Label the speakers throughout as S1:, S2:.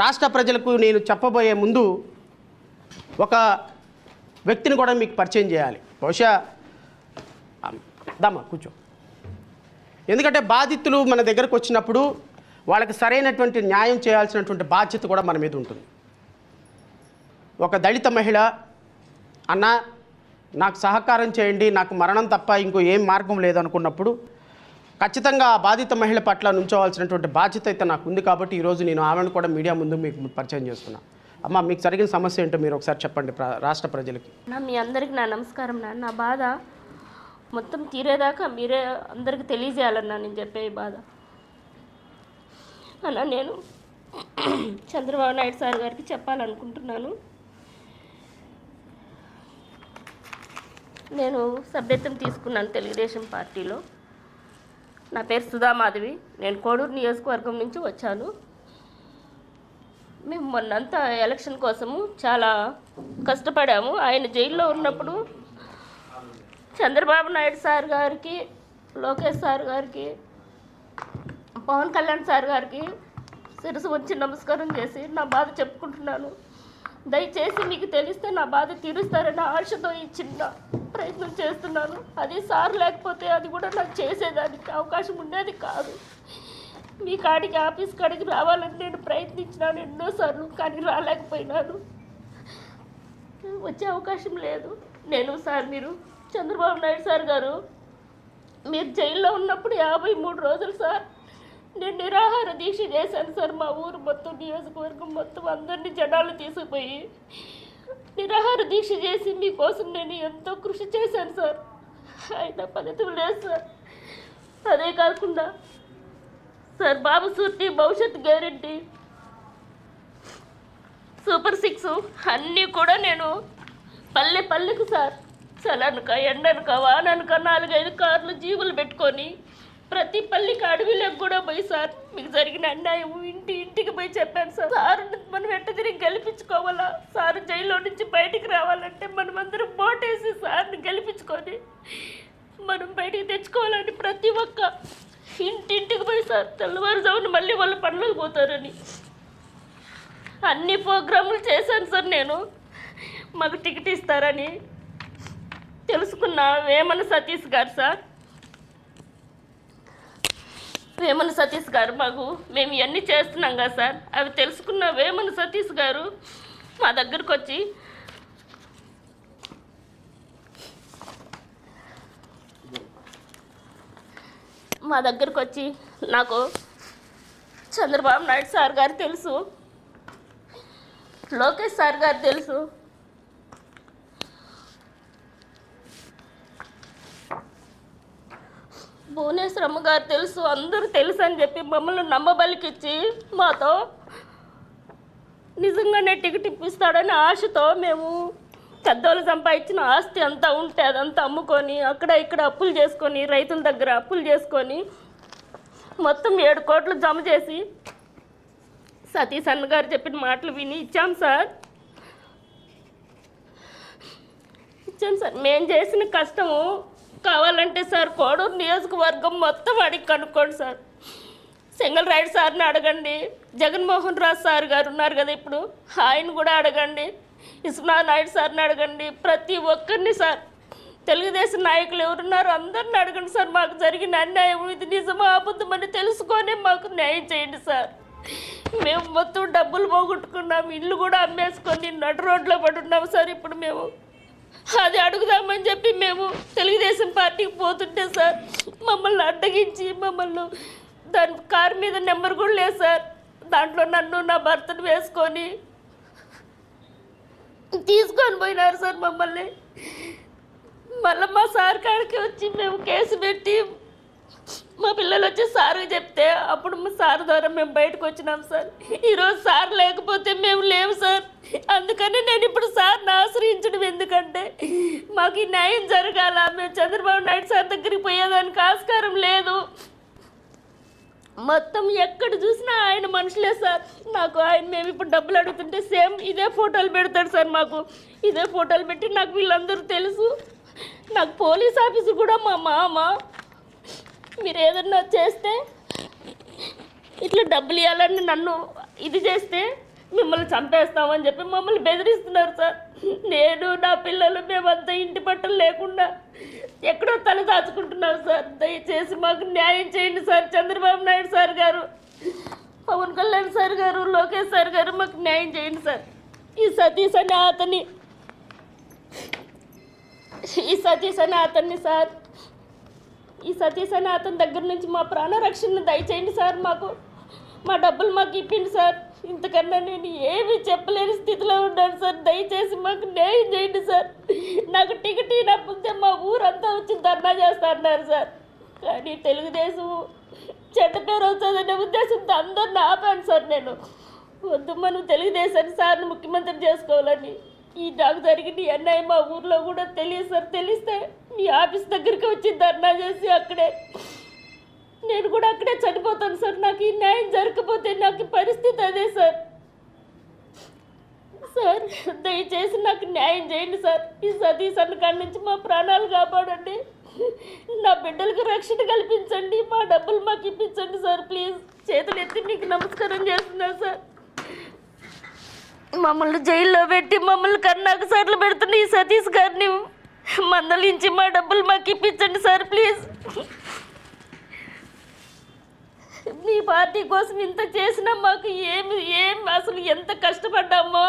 S1: రాష్ట్ర ప్రజలకు నేను చెప్పబోయే ముందు ఒక వ్యక్తిని కూడా మీకు పరిచయం చేయాలి. బహుశా దమ్మా కూర్చో. ఎందుకంటే బాధితులు మన దగ్గరకు వచ్చినప్పుడు వాళ్ళకి సరైనటువంటి న్యాయం చేయాల్సినటువంటి బాధ్యత కూడా మన మీద ఉంటుంది. ఒక దళిత మహిళ అన్న నాకు సహకారం చేయండి నాకు మరణం తప్ప ఇంకో ఏం మార్గం లేదనుకున్నప్పుడు ఖచ్చితంగా ఆ బాధిత మహిళ పట్ల నుంచోవాల్సినటువంటి బాధ్యత అయితే నాకు ఉంది కాబట్టి ఈరోజు నేను ఆమెను కూడా మీడియా ముందు మీకు పరిచయం చేస్తున్నాను అమ్మ మీకు జరిగిన సమస్య ఏంటో మీరు ఒకసారి చెప్పండి రాష్ట్ర ప్రజలకి.
S2: నా మీ అందరికి నా నమస్కారం నాన్న నా బాధ మొత్తం తీరేదాకా మీరే అందరికి తెలియజేయాలన్నా నేను చెప్పే ఈ బాధ. అన్న నేను చంద్రబాబు నాయుడు సార్ గారికి చెప్పాలనుకుంటున్నాను. నేను సభ్యత్వం తీసుకున్నాను తెలుగుదేశం పార్టీలో. నా పేరు సుధామాధవి నేను కోడూరు నియోజకవర్గం నుంచి వచ్చాను. మేము మొన్నంతా ఎలక్షన్ కోసము చాలా కష్టపడాము. ఆయన జైల్లో ఉన్నప్పుడు చంద్రబాబు నాయుడు సార్ గారికి లోకేష్ సార్ గారికి పవన్ కళ్యాణ్ సార్ గారికి శిరసు వచ్చి నమస్కారం చేసి నా బాధ చెప్పుకుంటున్నాను. దయచేసి మీకు తెలిస్తే నా బాధ తీరుస్తారన్న ఆశతో ఈ చిన్న ప్రయత్నం చేస్తున్నాను. అది సార్ లేకపోతే అది కూడా నాకు చేసేదానికి అవకాశం ఉండేది కాదు. మీ కాడికి ఆఫీస్ కాడికి రావాలని నేను ప్రయత్నించినాను ఎన్నోసార్లు కానీ రాలేకపోయినాను. వచ్చే అవకాశం లేదు. నేను సార్ మీరు చంద్రబాబు నాయుడు సార్ గారు మీరు జైల్లో ఉన్నప్పుడు యాభై మూడు రోజులు సార్ నేను నిరాహార దీక్ష చేశాను సార్ మా ఊరు మొత్తం నియోజకవర్గం మొత్తం అందరినీ జనాలు తీసుకుపోయి నిరాహార దీక్ష చేసి మీకోసం నేను ఎంతో కృషి చేశాను సార్. అయినా ఫలితం లేదు సార్. అదే కాకుండా సార్ బాబు సూర్తి భవిష్యత్ గ్యారెంటీ. సూపర్ సిక్స్ అన్నీ కూడా నేను పల్లె పల్లెకు సార్. చలనక ఎండనక వాననక నాలుగైదు కార్లు జీవులు పెట్టుకొని ప్రతి పల్లికి అడవిలోకి కూడా పోయి సార్. మీకు జరిగిన అన్యాయం ఇంటి ఇంటికి పోయి చెప్పాను సార్. సార్ మనం వెంట తిరిగి గెలిపించుకోవాలా? సార్ జైల్లో నుంచి బయటికి రావాలంటే మనమందరం బోటేసి సార్ని గెలిపించుకొని మనం బయటికి తెచ్చుకోవాలని ప్రతి ఒక్క ఇంటింటికి పోయి సార్ తెల్లవారుజామున మళ్ళీ వాళ్ళ పనులకు పోతారని. అన్ని ప్రోగ్రాములు చేశాను సార్ నేను. మాకు టికెట్ ఇస్తారని. తెలుసుకున్న వేమన సతీష్ గారు సార్. వేమన సతీష్ గారు మాకు. మేము ఇవన్నీ చేస్తున్నాం కదా సార్. అవి తెలుసుకున్న వేమన సతీష్ గారు మా దగ్గరకు వచ్చి మా దగ్గరకు వచ్చి నాకు చంద్రబాబు నాయుడు సార్ గారు తెలుసు. లోకేష్ సార్ గారు తెలుసు. భువనేశ్వరమ్మ గారు తెలుసు అందరూ తెలుసు అని చెప్పి మమ్మల్ని నమ్మబలికిచ్చి మాతో నిజంగానే టికెట్ ఇప్పిస్తాడని ఆశతో మేము పెద్దోళ్ళు సంపాదించిన ఆస్తి అంతా ఉంటే అదంతా అమ్ముకొని అక్కడ ఇక్కడ అప్పులు చేసుకొని రైతుల దగ్గర అప్పులు చేసుకొని మొత్తం ఏడు కోట్లు జమ చేసి సతీష్ అన్న గారు చెప్పిన మాటలు విని ఇచ్చాం సార్. ఇచ్చాం సార్. మేము చేసిన కష్టము కావాలంటే సార్ కోడూరు నియోజకవర్గం మొత్తం అడిగి కనుక్కోండి సార్. సింగల్ రైడ్ సార్ని అడగండి. జగన్మోహన్ రాజు సార్ గారు ఉన్నారు కదా ఇప్పుడు ఆయన కూడా అడగండి. ఇస్మా నాయుడు సార్ని అడగండి. ప్రతి ఒక్కరిని సార్. తెలుగుదేశం నాయకులు ఎవరున్నారో అందరిని అడగండి సార్. మాకు జరిగిన అన్యాయం ఇది నిజమా అబద్ధమని తెలుసుకొని మాకు న్యాయం చేయండి సార్. మేము మొత్తం డబ్బులు పోగొట్టుకున్నాం ఇల్లు కూడా అమ్మేసుకొని నడు రోడ్లో పడున్నాము సార్ ఇప్పుడు మేము. అది అడుగుదామని చెప్పి మేము తెలుగుదేశం పార్టీకి పోతుంటే సార్ మమ్మల్ని అడ్డగించి మమ్మల్ని దాని కారు మీద నెంబర్ కూడా లేదు సార్. దాంట్లో నన్ను నా భర్తను వేసుకొని తీసుకొని పోయినారు సార్ మమ్మల్ని. మళ్ళీ మా సార్ కాడికి వచ్చి మేము కేసు పెట్టి మా పిల్లలు వచ్చి సారు చెప్తే అప్పుడు మా సార్ ద్వారా మేము బయటకు వచ్చినాం సార్. ఈరోజు సార్ లేకపోతే మేము లేవు సార్. అందుకని నేను ఇప్పుడు సార్ని ఆశ్రయించడం ఎందుకంటే మాకు ఈ న్యాయం జరగాల. మేము చంద్రబాబు నాయుడు సార్ దగ్గరికి పోయేదానికి ఆస్కారం లేదు. మొత్తం ఎక్కడ చూసినా ఆయన మనుషులే సార్. నాకు ఆయన మేము ఇప్పుడు డబ్బులు అడుగుతుంటే సేమ్ ఇదే ఫోటోలు పెడతాడు సార్ మాకు. ఇదే ఫోటోలు పెట్టి నాకు వీళ్ళందరూ తెలుసు. నాకు పోలీస్ ఆఫీసు కూడా మా మామ. మీరు ఏదన్నా చేస్తే ఇట్లా డబ్బులు ఇవ్వాలని నన్ను ఇది చేస్తే మిమ్మల్ని చంపేస్తామని చెప్పి మమ్మల్ని బెదిరిస్తున్నారు సార్. నేను నా పిల్లలు మేమంతా ఇంటి పట్టలు లేకుండా ఎక్కడో తల దాచుకుంటున్నాం సార్. దయచేసి మాకు న్యాయం చేయండి సార్. చంద్రబాబు నాయుడు సార్ గారు పవన్ కళ్యాణ్ సార్ గారు లోకేష్ సార్ గారు మాకు న్యాయం చేయండి సార్. ఈ సతీష్ అనే అతని ఈ సతీష్ అనే అతన్ని సార్ ఈ సతీష్ అనే అతని దగ్గర నుంచి మా ప్రాణ రక్షణను దయచేయండి సార్. మాకు మా డబ్బులు మాకు ఇప్పిండి సార్. ఇంతకన్నా నేను ఏమీ చెప్పలేని స్థితిలో ఉన్నాను సార్. దయచేసి మాకు న్యాయం చేయండి సార్. నాకు టికెట్ ఇవ్వకపోతే మా ఊరంతా వచ్చి ధర్నా చేస్తా అన్నారు సార్. కానీ తెలుగుదేశం చెడ్డ పేరు అవుతుందనే ఉద్దేశంతో అందరిని ఆపాను సార్ నేను. వద్దు మనం తెలుగుదేశాన్ని సార్ని ముఖ్యమంత్రి చేసుకోవాలని. ఈ నాకు జరిగిన ఈ మా ఊర్లో కూడా తెలియదు సార్. తెలిస్తే మీ ఆఫీస్ దగ్గరికి వచ్చి ధర్నా చేసి అక్కడే. నేను కూడా అక్కడే చనిపోతాను సార్. నాకు ఈ న్యాయం జరగకపోతే నాకు పరిస్థితి అదే సార్. సార్ దయచేసి నాకు న్యాయం చేయండి సార్. ఈ సతీష్ అన్న కాడి నుంచి మా ప్రాణాలు కాపాడండి. నా బిడ్డలకు రక్షణ కల్పించండి. మా డబ్బులు మాకు ఇప్పించండి సార్ ప్లీజ్. చేతులు ఎత్తి మీకు నమస్కారం చేస్తున్నాను సార్. మమ్మల్ని జైల్లో పెట్టి మమ్మల్ని కన్నాకు సార్లు పెడుతున్న ఈ సతీష్ గారిని మందలించి మా డబ్బులు మాకు ఇప్పించండి సార్ ప్లీజ్. మీ పార్టీ కోసం ఇంత చేసినా మాకు ఏమి ఏం అసలు ఎంత కష్టపడ్డామో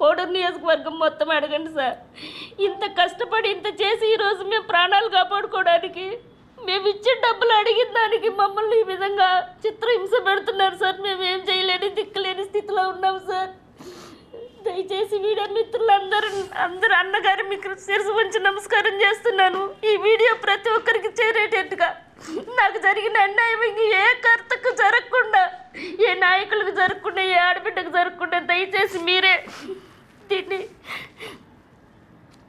S2: కోడూరు నియోజకవర్గం మొత్తం అడగండి సార్. ఇంత కష్టపడి ఇంత చేసి ఈరోజు మేము ప్రాణాలు కాపాడుకోవడానికి మేము ఇచ్చే డబ్బులు అడిగిన దానికి మమ్మల్ని ఈ విధంగా చిత్రహింస పెడుతున్నారు సార్. మేము ఏం చేయలేని దిక్కులేని స్థితిలో ఉన్నాం సార్. దయచేసి వీడియో మిత్రులందరూ అందరు అన్నగారు మీకు శిరసు ఉంచి నమస్కారం చేస్తున్నాను. ఈ వీడియో ప్రతి ఒక్కరికి చేరేటట్టుగా నాకు జరిగిన అన్యాయం ఇంక ఏ కర్తకు జరగకుండా ఏ నాయకులకు జరగకుండా ఏ ఆడబిడ్డకు జరగకుండా దయచేసి మీరే దీన్ని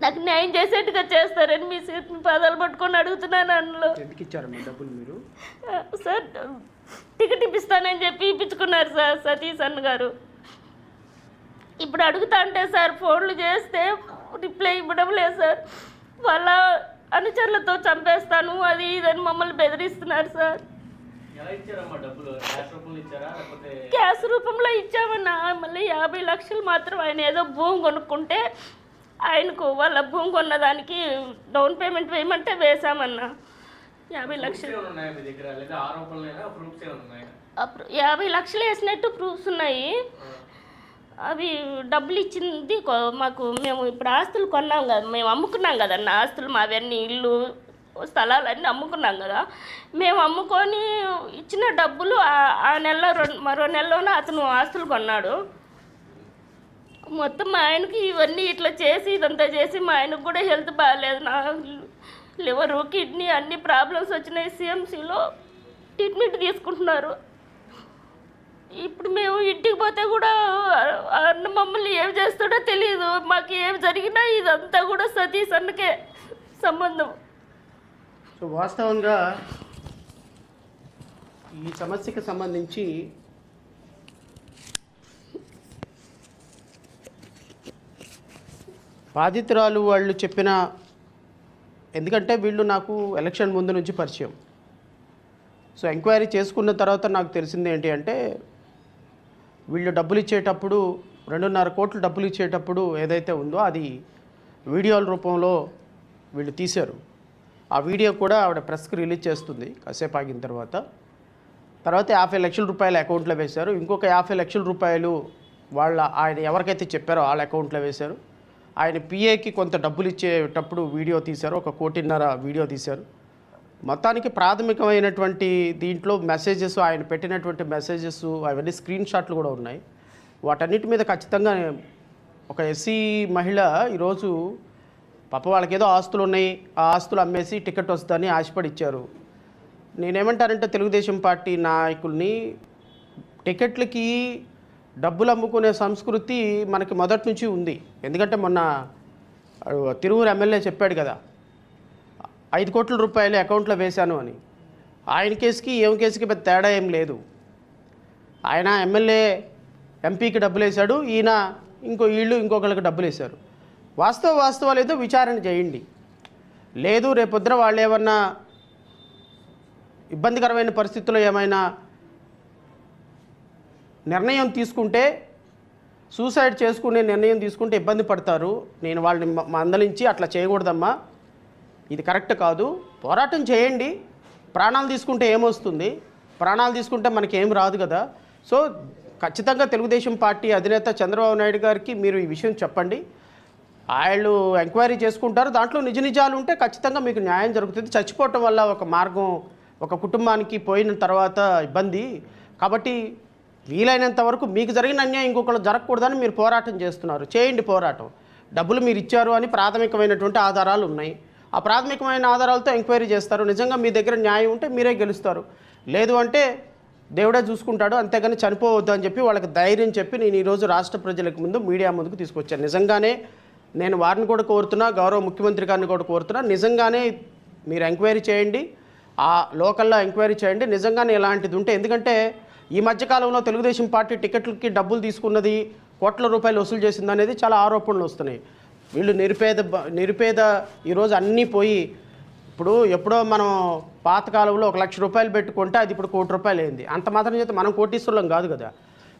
S2: నాకు న్యాయం చేసేట్టుగా చేస్తారని మీ పాదాలు పట్టుకొని అడుగుతున్నాను అందులో.
S1: డబ్బులు మీరు?
S2: సార్ టికెట్ ఇప్పిస్తానని చెప్పి ఇప్పించుకున్నారు సార్ సతీష్ అన్న గారు ఇప్పుడు అడుగుతా అంటే సార్ ఫోన్లు చేస్తే రిప్లై ఇవ్వడం లేదు సార్. వాళ్ళ అనుచరులతో చంపేస్తాను అది ఇదని మమ్మల్ని బెదిరిస్తున్నారు సార్.
S3: క్యాష్ రూపంలో
S2: ఇచ్చామన్నా మళ్ళీ యాభై లక్షలు మాత్రం ఆయన ఏదో భూమి కొనుక్కుంటే ఆయనకు వాళ్ళ భూమి కొన్నదానికి డౌన్ పేమెంట్ వేయమంటే వేసామన్నా యాభై లక్షలు. యాభై లక్షలు వేసినట్టు ప్రూఫ్స్ ఉన్నాయి. అవి డబ్బులు ఇచ్చింది మాకు మేము ఇప్పుడు ఆస్తులు కొన్నాం కదా మేము అమ్ముకున్నాం కదన్న ఆస్తులు మావన్నీ ఇల్లు స్థలాలన్నీ అమ్ముకున్నాం కదా. మేము అమ్ముకొని ఇచ్చిన డబ్బులు ఆ- నెలలో రెండు మరో నెలలోనే అతను ఆస్తులు కొన్నాడు. మొత్తం మా ఆయనకి ఇవన్నీ ఇట్లా చేసి ఇదంతా చేసి మా ఆయనకు కూడా హెల్త్ బాగాలేదు. నా లివరు కిడ్నీ అన్ని ప్రాబ్లమ్స్ వచ్చినాయి. సిఎంసిలో ట్రీట్మెంట్ తీసుకుంటున్నారు. ఇప్పుడు మేము ఇంటికి పోతే కూడా అన్న మమ్మల్ని ఏం చేస్తాడో తెలియదు మాకు ఏం జరిగినా ఇదంతా కూడా సతీష్ అన్నకే సంబంధం.
S1: సో వాస్తవంగా ఈ సమస్యకి సంబంధించి బాధితురాలు వాళ్ళు చెప్పిన ఎందుకంటే వీళ్ళు నాకు ఎలక్షన్ ముందు నుంచి పరిచయం. సో ఎంక్వైరీ చేసుకున్న తర్వాత నాకు తెలిసింది ఏంటి అంటే వీళ్ళు డబ్బులు ఇచ్చేటప్పుడు రెండున్నర కోట్లు డబ్బులు ఇచ్చేటప్పుడు ఏదైతే ఉందో అది వీడియోల రూపంలో వీళ్ళు తీశారు. ఆ వీడియో కూడా ఆవిడ ప్రెస్కి రిలీజ్ చేస్తుంది కాసేపు ఆగిన తర్వాత. తర్వాత యాభై లక్షల రూపాయలు అకౌంట్లో వేశారు. ఇంకొక యాభై లక్షల రూపాయలు వాళ్ళ ఆయన ఎవరికైతే చెప్పారో వాళ్ళ అకౌంట్లో వేశారు. ఆయన పిఏకి కొంత డబ్బులు ఇచ్చేటప్పుడు వీడియో తీశారు. ఒక కోటిన్నర వీడియో తీశారు. మొత్తానికి ప్రాథమికమైనటువంటి దీంట్లో మెసేజెస్ ఆయన పెట్టినటువంటి మెసేజెస్ అవన్నీ స్క్రీన్ షాట్లు కూడా ఉన్నాయి. వాటన్నిటి మీద ఖచ్చితంగా ఒక ఎస్సీ మహిళ ఈరోజు పాప వాళ్ళకి ఏదో ఆస్తులు ఉన్నాయి. ఆ ఆస్తులు అమ్మేసి టికెట్ వస్తుందని ఆశపడి ఇచ్చారు. నేనేమంటానంటే తెలుగుదేశం పార్టీ నాయకుల్ని టికెట్లకి డబ్బులు అమ్ముకునే సంస్కృతి మనకి మొదటి నుంచి ఉంది. ఎందుకంటే మొన్న ఆ, తిరువురు ఎమ్మెల్యే చెప్పాడు కదా ఐదు కోట్ల రూపాయలు అకౌంట్లో వేశాను అని. ఆయన కేసుకి ఏం కేసుకి పెద్ద తేడా ఏం లేదు. ఆయన ఎమ్మెల్యే ఎంపీకి డబ్బులు వేశాడు ఈయన ఇంకో వీళ్ళు ఇంకొకరికి డబ్బులు వేశారు వాస్తవ వాస్తవాలు ఏదో విచారణ చేయండి. లేదు రేపొద్దున వాళ్ళు ఏమన్నా ఇబ్బందికరమైన పరిస్థితుల్లో ఏమైనా నిర్ణయం తీసుకుంటే సూసైడ్ చేసుకునే నిర్ణయం తీసుకుంటే ఇబ్బంది పడతారు. నేను వాళ్ళని మందలించి అట్లా చేయకూడదమ్మా. ఇది కరెక్ట్ కాదు. పోరాటం చేయండి. ప్రాణాలు తీసుకుంటే ఏమొస్తుంది? ప్రాణాలు తీసుకుంటే మనకేం రాదు కదా. సో ఖచ్చితంగా తెలుగుదేశం పార్టీ అధినేత చంద్రబాబు నాయుడు గారికి మీరు ఈ విషయం చెప్పండి. వాళ్ళు ఎంక్వైరీ చేసుకుంటారు. దాంట్లో నిజ నిజాలు ఉంటే ఖచ్చితంగా మీకు న్యాయం జరుగుతుంది. చచ్చిపోవటం వల్ల ఒక మార్గం ఒక కుటుంబానికి పోయిన తర్వాత ఇబ్బంది. కాబట్టి వీలైనంత వరకు మీకు జరిగిన అన్యాయం ఇంకొకరు జరగకూడదని మీరు పోరాటం చేస్తున్నారు. చేయండి పోరాటం. డబ్బులు మీరు ఇచ్చారు అని ప్రాథమికమైనటువంటి ఆధారాలు ఉన్నాయి. ఆ ప్రాథమికమైన ఆధారాలతో ఎంక్వైరీ చేస్తారు. నిజంగా మీ దగ్గర న్యాయం ఉంటే మీరే గెలుస్తారు. లేదు అంటే దేవుడే చూసుకుంటాడు అంతేగాని చనిపోవద్దు అని చెప్పి వాళ్ళకి ధైర్యం చెప్పి నేను ఈరోజు రాష్ట్ర ప్రజలకు ముందు మీడియా ముందుకు తీసుకొచ్చాను. నిజంగానే నేను వారిని కూడా కోరుతున్నా గౌరవ ముఖ్యమంత్రి గారిని కూడా కోరుతున్నా. నిజంగానే మీరు ఎంక్వైరీ చేయండి ఆ లోకల్లో ఎంక్వైరీ చేయండి. నిజంగానే ఇలాంటిది ఉంటే ఎందుకంటే ఈ మధ్యకాలంలో తెలుగుదేశం పార్టీ టికెట్లకి డబ్బులు తీసుకున్నది కోట్ల రూపాయలు వసూలు చేసింది అనేది చాలా ఆరోపణలు వస్తున్నాయి. వీళ్ళు నిరుపేద బ- నిరుపేద ఈరోజు అన్నీ పోయి ఇప్పుడు ఎప్పుడో మనం పాతకాలంలో ఒక లక్ష రూపాయలు పెట్టుకుంటే అది ఇప్పుడు కోటి రూపాయలు అయింది. అంత మాత్రం చేత మనం కోటీశ్వరులం కాదు కదా.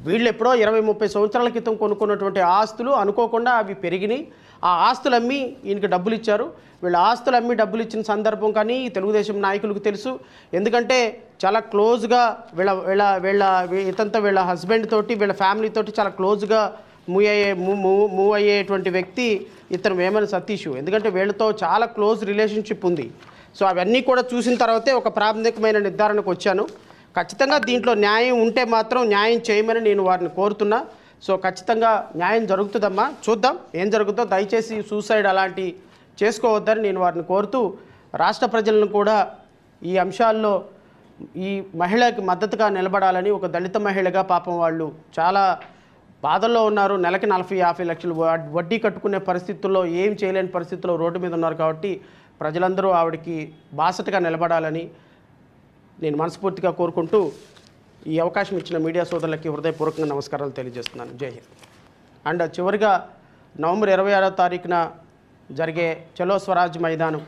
S1: వీళ్ళు ఎప్పుడో ఇరవై ముప్పై సంవత్సరాల క్రితం కొనుక్కున్నటువంటి ఆస్తులు అనుకోకుండా అవి పెరిగినాయి. ఆ ఆస్తులు అమ్మి ఈయనకి డబ్బులు ఇచ్చారు. వీళ్ళ ఆస్తులు అమ్మి డబ్బులు ఇచ్చిన సందర్భం కానీ తెలుగుదేశం నాయకులకు తెలుసు. ఎందుకంటే చాలా క్లోజ్గా వీళ్ళ వీళ్ళ వీళ్ళ ఇతంతా వీళ్ళ హస్బెండ్ తోటి వీళ్ళ ఫ్యామిలీ తోటి చాలా క్లోజ్గా మూవ్ అయ్యే మూవ్ మూవ్ అయ్యేటువంటి వ్యక్తి ఇతను వేమన సతీష్. ఎందుకంటే వీళ్ళతో చాలా క్లోజ్ రిలేషన్షిప్ ఉంది. సో అవన్నీ కూడా చూసిన తర్వాతే ఒక ప్రాథమికమైన నిర్ధారణకు వచ్చాను. ఖచ్చితంగా దీంట్లో న్యాయం ఉంటే మాత్రం న్యాయం చేయమని నేను వారిని కోరుతున్నా. సో ఖచ్చితంగా న్యాయం జరుగుతుందమ్మా. చూద్దాం ఏం జరుగుతుందో. దయచేసి సూసైడ్ అలాంటి చేసుకోవద్దని నేను వారిని కోరుతూ రాష్ట్ర ప్రజలను కూడా ఈ అంశాల్లో ఈ మహిళకి మద్దతుగా నిలబడాలని ఒక దళిత మహిళగా పాపం వాళ్ళు చాలా బాధల్లో ఉన్నారు. నెలకి నలభై యాభై లక్షలు వడ్డీ కట్టుకునే పరిస్థితుల్లో ఏం చేయలేని పరిస్థితుల్లో రోడ్డు మీద ఉన్నారు కాబట్టి ప్రజలందరూ ఆవిడకి బాసటగా నిలబడాలని నేను మనస్ఫూర్తిగా కోరుకుంటూ ఈ అవకాశం ఇచ్చిన మీడియా సోదరులకి హృదయపూర్వకంగా నమస్కారాలు తెలియజేస్తున్నాను. జై హింద్. అండ్ చివరిగా నవంబర్ ఇరవై ఆరో తారీఖున జరిగే చలో స్వరాజ్ మైదానం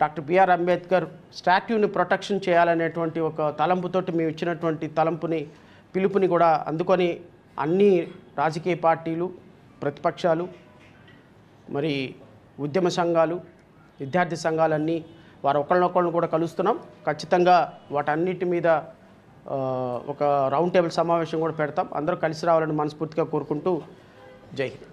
S1: డాక్టర్ బిఆర్ అంబేద్కర్ స్టాట్యూని ప్రొటెక్షన్ చేయాలనేటువంటి ఒక తలంపుతోటి మేము ఇచ్చినటువంటి తలంపుని పిలుపుని కూడా అందుకొని అన్ని రాజకీయ పార్టీలు ప్రతిపక్షాలు మరి ఉద్యమ సంఘాలు విద్యార్థి సంఘాలన్నీ వారు ఒకళ్ళనొకళ్ళని కూడా కలుస్తున్నాం. ఖచ్చితంగా వాటన్నిటి మీద ఒక రౌండ్ టేబుల్ సమావేశం కూడా పెడతాం. అందరూ కలిసి రావాలని మనస్ఫూర్తిగా కోరుకుంటూ జై హింద్.